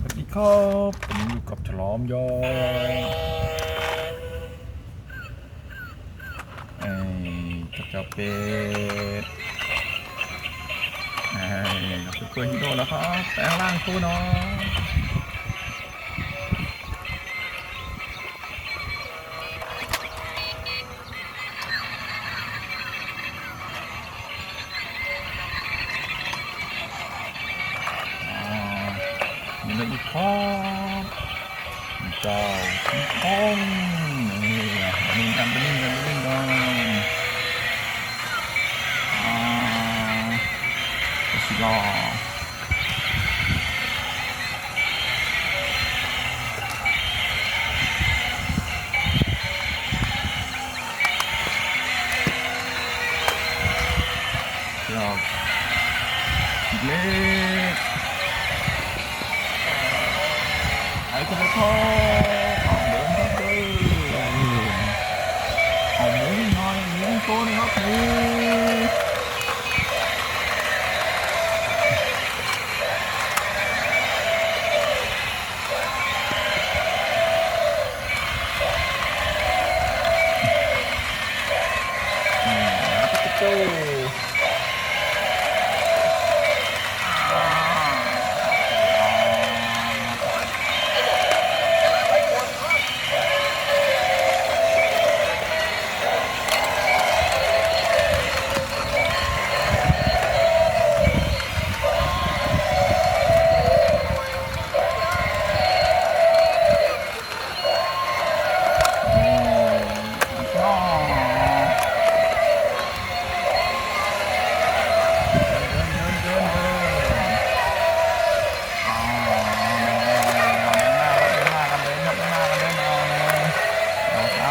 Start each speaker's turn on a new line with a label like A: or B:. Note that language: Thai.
A: สวัสดีครับผมอยู่กับฉลอมยอไอ้เจ้าเจ้าเป็ดไอ้กับเพื่อนฮีโร่แล้วครับแปลงร่างคู่น้อง มีอะอีกครับมีเจ้าชิงคองนี่มานิ่งกันไปนิ่งกันไปนิ่งกันอ่าก็สิลาครับเล็ กไอ้คนละท้อเอาเดินครับเด้อเอาหมูหน่อยหมูโตนี่ครับหมู